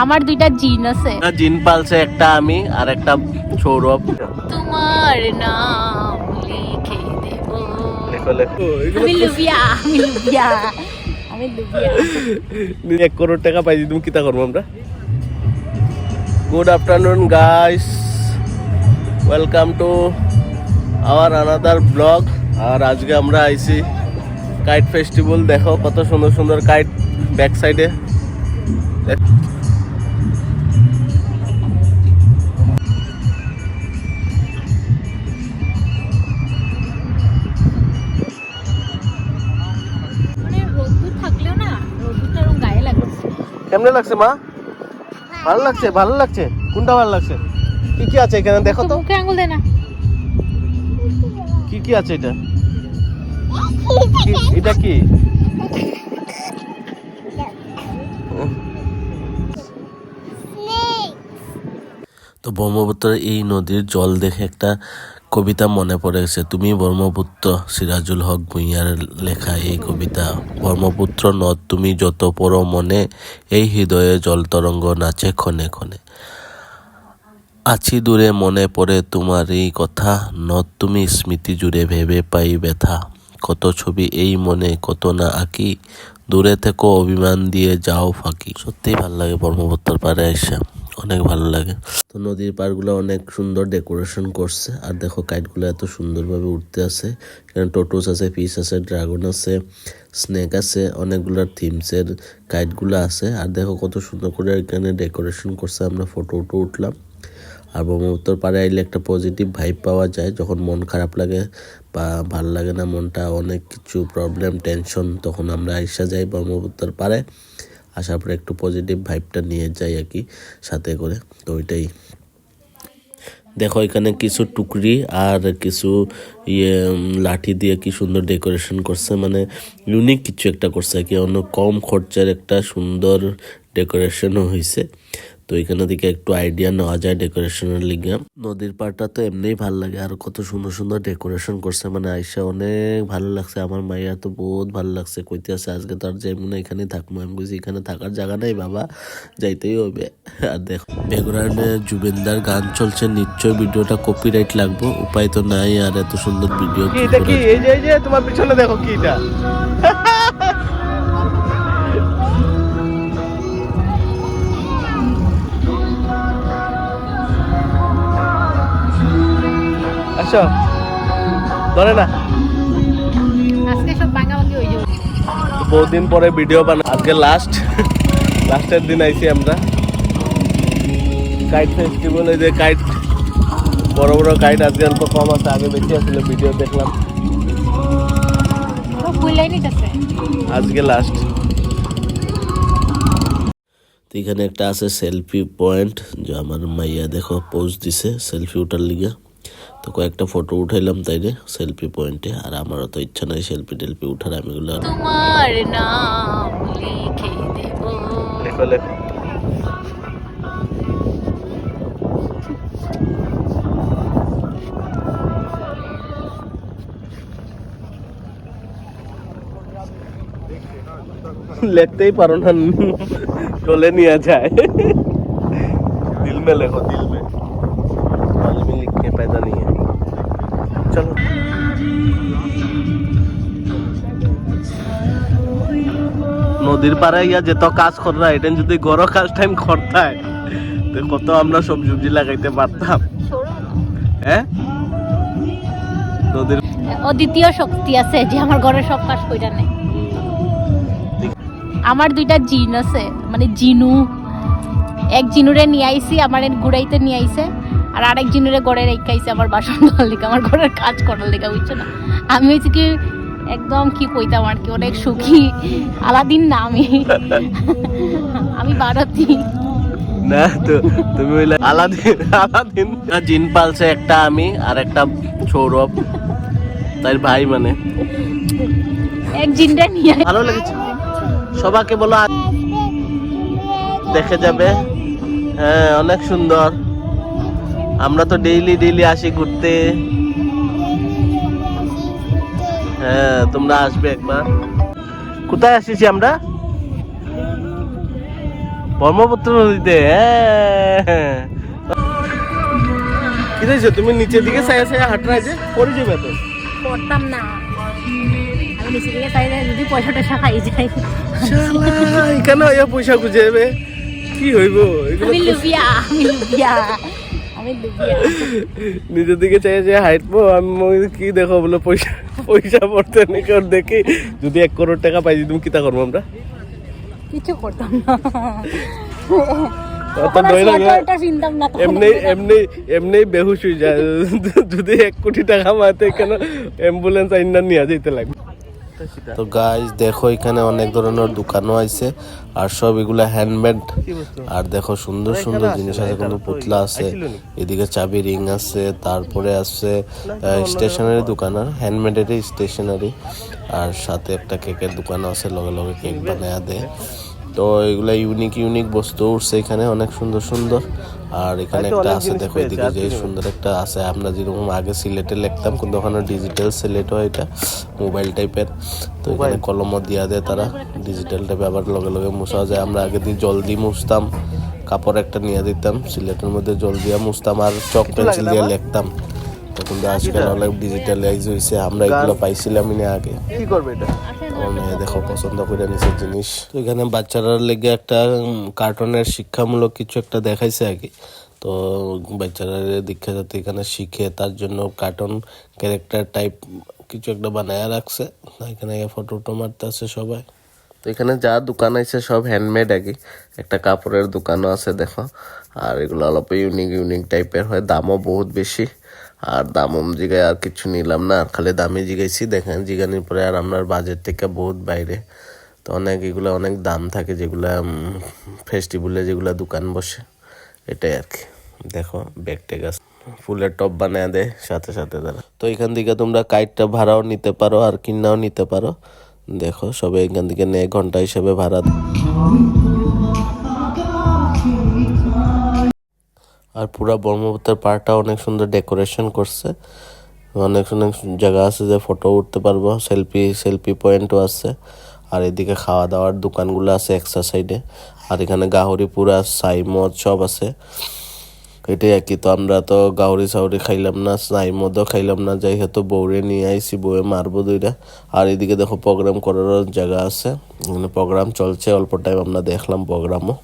আমার দুইটা জিন আছে। জিন পালছে একটা আমি আর একটা সৌরভ। তোমার নাম লিখে দেব। লেখো লেখো। আমি লুবিয়া আমি লুবিয়া আমি লুবিয়া। এক করোড় টাকা পাইছি তুমি কিতা করব আমরা? Good afternoon guys welcome to our another blog আর আজকে আমরা আইছি কাইট ফেস্টিভ্যাল দেখো কত সুন্দর সুন্দর কাইট ব্যাক সাইডে কেমনে লাগছে মা? ভালো লাগছে ভালো লাগছে। কোনটা ভালো লাগছে? কি কি আছে এখানে? দেখো তো। মুখে আঙুল দে না। কি কি আছে এটা? কি- এটা কি? তো ব্রহ্মপুত্রের এই নদীর জল দেখে একটা কবিতা মনে পড়ে গেছে তুমি ব্রহ্মপুত্র, সিরাজুল হক ভুঁইয়ার লেখা এই কবিতা। ব্রহ্মপুত্র নদ, তুমি যত পর মনে, এই হৃদয়ে জল তরঙ্গ নাচে ক্ষণে ক্ষণে। আছি দূরে মনে পড়ে তোমার এই কথা, নদ তুমি স্মৃতি জুড়ে ভেবে পাই ব্যথা। কত ছবি এই মনে, কত না আঁকি, দূরে থেকে অভিমান দিয়ে যাও ফাঁকি। সত্যিই ভালো লাগে ব্রহ্মপুত্র পাড়ে এসে। অনেক ভালো লাগে। তো নদীর পাড়গুলো অনেক সুন্দর ডেকোরেশন করছে। আর দেখো কাইটগুলো এত সুন্দরভাবে উঠতে আছে। এখানে টোটোস আছে ফিস আছে ড্রাগন আছে স্নেক আছে, অনেকগুলো থিমসের কাইটগুলো আছে। আর দেখো কত সুন্দর করে এখানে ডেকোরেশন করছে। আমরা ফটো উটো উঠলাম। আর ব্রহ্মপুত্র পাড়ে আইলে একটা পজিটিভ ভাইব পাওয়া যায়। যখন মন খারাপ লাগে বা ভালো লাগে না মনটা, অনেক কিছু প্রবলেম টেনশন তখন আমরা আইসা যাই ব্রহ্মপুত্র পাড়ে। আসার পরে একটু পজিটিভ ভাইবটা নিয়ে যাই আর কি সাথে করে। তো ওইটাই। দেখো এখানে কিছু টুকরি আর কিছু ইয়ে লাঠি দিয়ে কি সুন্দর ডেকোরেশন করছে। মানে ইউনিক কিছু একটা করছে কি। অন্য কম খরচার একটা সুন্দর ডেকোরেশনও হয়েছে তো এখানে থেকে একটু আইডিয়া নেওয়া যায় ডেকোরেশনের লিগে। নদীর পাড়টা তো এমনিই ভালো লাগে আর কত সুন্দর সুন্দর ডেকোরেশন করছে মানে আইসা অনেক ভালো লাগছে। আমার মাইয়া তো বহুত ভালো লাগছে কইতে আছে আজকে তো আর যাই মনে এখানেই থাকব আমি বুঝি এখানে থাকার জায়গা নাই বাবা যাইতেই হবে। আর দেখো ব্যাকগ্রাউন্ডে জুবেনদার গান চলছে নিশ্চয় ভিডিওটা কপিরাইট লাগবো। উপায় তো নাই আর এত সুন্দর ভিডিও কি যে এই যে তোমার পিছনে দেখো কি এটা। আসো ধরে না। বহুদিন পরে ভিডিও বানা আজকে লাস্ট লাস্টের দিন আইছি আমরা। কাইট ফেস্টিভ্যাল এই যে কাইট বড় বড় কাইট আজকে অল্প কম আছে আগে বেশি আসলে ভিডিও দেখলাম। আজকে লাস্ট তো এখানে একটা আছে সেলফি পয়েন্ট যে আমার মাইয়া দেখো পোজ দিছে সেলফি উঠার লিগে। তো কয়েকটা ফটো উঠাইলাম তাই রে সেলফি পয়েন্টে আর আমারও তো ইচ্ছা নাই সেলফি টেলফি উঠার আমি গুলো তোমার নাম লিখে দেব। লেখো পারো না চলে নিয়ে যায়। দিল মে লেখো দিল चलो নদীর পাড়ায় ইয়া যেত কাজ করা এটা যদি গরো কাজ টাইম করতায়, তো কত আমরা সবজি সবজি লাগাইতে পারতাম। হ্যাঁ? নদীর ও দ্বিতীয় শক্তি আছে যে আমার ঘরের সব কাজ কইরা নেই আমার দুইটা জিন আছে মানে জিনু। এক জিনুরে নিয়ে আইছি, আমার ঘুরাইতে নিয়ে আইছে। আর আরেক জিনুরে গড়ে রেখাইছে আমার বাসন ধোয়ার লেগে আমার ঘরের কাজ করার লেগে বুঝছ না? আমি হয়েছি কি একদম কি কইতাম আর কি অনেক সুখী। আলাদিন না আমি। আমি ভারতী না তো তুমি হইলে আলাদিন আলাদিন। জিন পালছে একটা আমি আর একটা সৌরভ তাই ভাই মানে। এক জিনটা নিয়ে ভালো লেগেছে। সবাইকে বলো দেখে যাবে। হ্যাঁ অনেক সুন্দর। আমরা তো ডেইলি ডেইলি আসি ঘুরতে। হ্যাঁ তোমরা আসবে একবার। কোথায় আসিছি আমরা? ব্রহ্মপুত্র নদীতে হ্যাঁ। কি দেখছ? তুমি নিচের দিকে সাইয়া সাইয়া হাঁটরা আছে? পড়ে যাবে তো করতাম না এখানে পয়সা খুঁজে যাবে কি হইব? এগুলো নিজের দিকে চাই যে হাইটবো আমি কি দেখো বলে পয়সা পয়সা পড়তে নাকি দেখি? যদি এক করোড় টাকা পাই তুমি কিতা করব আমরা? কিছু করতাম না। যদি এক কোটি টাকা মাতে কেন অ্যাম্বুলেন্স আইনা নিয়ে যেতে লাগবে? তো গাইজ দেখো এখানে অনেক ধরনের দোকানও আছে আর সব এগুলা হ্যান্ডমেড আর দেখো সুন্দর সুন্দর জিনিস আছে কোনো পুতলা আছে। এদিকে চাবি রিং আছে তারপরে আছে স্টেশনারি দোকান। আর হ্যান্ডমেডেরই স্টেশনারি আর সাথে একটা কেকের দোকানও আছে লগে লগে কেক বানায় দেয়। তো এগুলা ইউনিক ইউনিক বস্তু উঠছে এখানে অনেক সুন্দর সুন্দর। আর এখানে একটা আছে দেখো এদিকে যে সুন্দর একটা আছে আমরা যেরকম আগে সিলেটে লিখতাম কিন্তু ওখানে ডিজিটাল সিলেট হয় এটা মোবাইল টাইপের তো এখানে কলমও দিয়া দেয় তারা ডিজিটাল টাইপে আবার লগে লগে মুছা যায়। আমরা আগে দিয়ে জল দিয়ে মুছতাম কাপড় একটা নিয়ে দিতাম সিলেটের মধ্যে জল দিয়া মুছতাম আর চক পেন্সিল দিয়ে লিখতাম। তো কিন্তু আজকাল অনেক ডিজিটালাইজ হয়েছে আমরা এগুলো পাইছিলাম না আগে। কি করবে এটা? আমার মেয়ে দেখো পছন্দ করে নিছে জিনিস। তো এখানে বাচ্চারা লেগে একটা কার্টুনের শিক্ষামূলক কিছু একটা দেখাইছে কি। তো বাচ্চারা দীক্ষা যাতে এখানে শিখে তার জন্য কার্টুন ক্যারেক্টার টাইপ কিছু একটা বানায় রাখছে। এখানে ফটো টটো মারতে আছে সবাই। তো এখানে যা দোকান আছে সব হ্যান্ডমেড কি। একটা কাপড়ের দোকানও আছে, দেখো। আর এগুলো অল্প ইউনিক ইউনিক টাইপের হয়, দামও বহুত বেশি। আর দাম জিগায় আর কিছু নিলাম না, আর খালি দামে জিগাইছি। দেখেন, জিগানির পরে আর আপনার বাজেট থেকে বহুত বাইরে। তো অনেক এগুলো অনেক দাম থাকে যেগুলা ফেস্টিভ্যালে যেগুলা দোকান বসে, এটাই আর কি। দেখো ব্যাগ আছে। ফুলের টপ বানায় দেয়, সাথে সাথে তারা। তো এখান থেকে তোমরা কাইটটা ভাড়াও নিতে পারো আর কিনাও নিতে পারো। দেখো সবে এখান থেকে নেয়, ঘণ্টা হিসেবে ভাড়া আর পুরা ব্রহ্মপুত্রের পাড়টা অনেক সুন্দর ডেকোরেশন করছে। অনেক অনেক জায়গা আছে যে ফটো উঠতে পারব সেলফি সেলফি পয়েন্টও আছে। আর এদিকে খাওয়া দাওয়ার দোকানগুলো আছে এক্সট্রা সাইডে আর এখানে গাহরি পুরা সাই মদ সব আছে। এটাই আর কি, তো আমরা তো গাহরি সাউরি খাইলাম না সাই মদও খাইলাম না যাই হয়তো বউরে নিয়ে আইসি বউয়ে মারবো দুইটা আর এদিকে দেখো প্রোগ্রাম করারও জায়গা আছে। প্রোগ্রাম চলছে, অল্প টাইম আমরা দেখলাম প্রোগ্রামও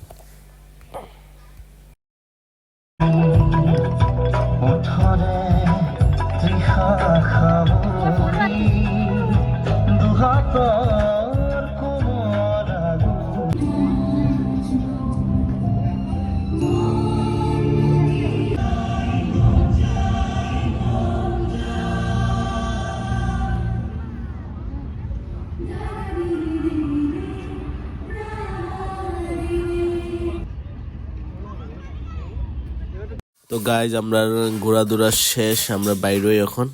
তো গাইজ আমরা ঘোরাধুরা শেষ, আমরা বাইরেই এখন।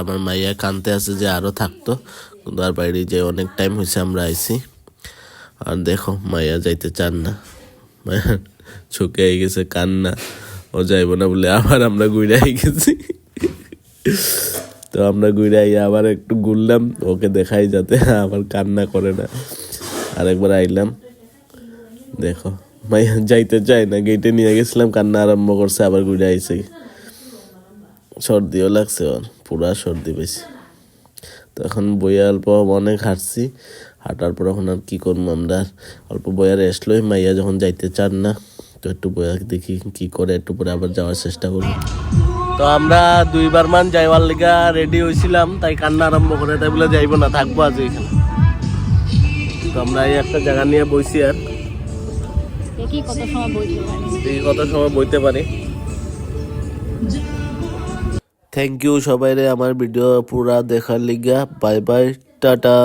আমার মাইয়া কানতে আছে যে আরও থাকতো, কিন্তু আর বাইরে যে অনেক টাইম হয়েছে আমরা আইছি। আর দেখো, মাইয়া যাইতে চান না। মাইয়া চোখে আই গেছে, কান্না। ও যাইব না বলে আবার আমরা ঘুরে আই গেছি। তো আমরা ঘুরে আই, আবার একটু ঘুরলাম, ওকে দেখাই যাতে আবার কান্না করে না। আরেকবার আইলাম। দেখো। মাইয়া যাইতে চায় না গেটে নিয়ে গেছিলাম, কান্না আরম্ভ করছে, আবার ঘুরে আইছে। সর্দিও লাগছে ওর, পুরা সর্দি তো এখন বইয়া অল্প অনেক হাঁটছি, হাঁটার পর এখন আর কী করব আমরা? অল্প বইয়া রেস্ট লই, মাইয়া যখন যাইতে চান না, তো একটু বইয়া দেখি কি করে, একটু পরে আবার যাওয়ার চেষ্টা করব তো আমরা দুইবার মান যাইবার লিগা রেডি হয়েছিলাম তাই কান্না আরম্ভ করে, তাই বলে যাইবো না, থাকব আজ এখানে। তো আমরা এই একটা জায়গা নিয়ে বইছি আর। কত সময় বইতে থ্যাংক ইউ সবাই রে আমার ভিডিও পুরা দেখার লিগা। Bye bye tata.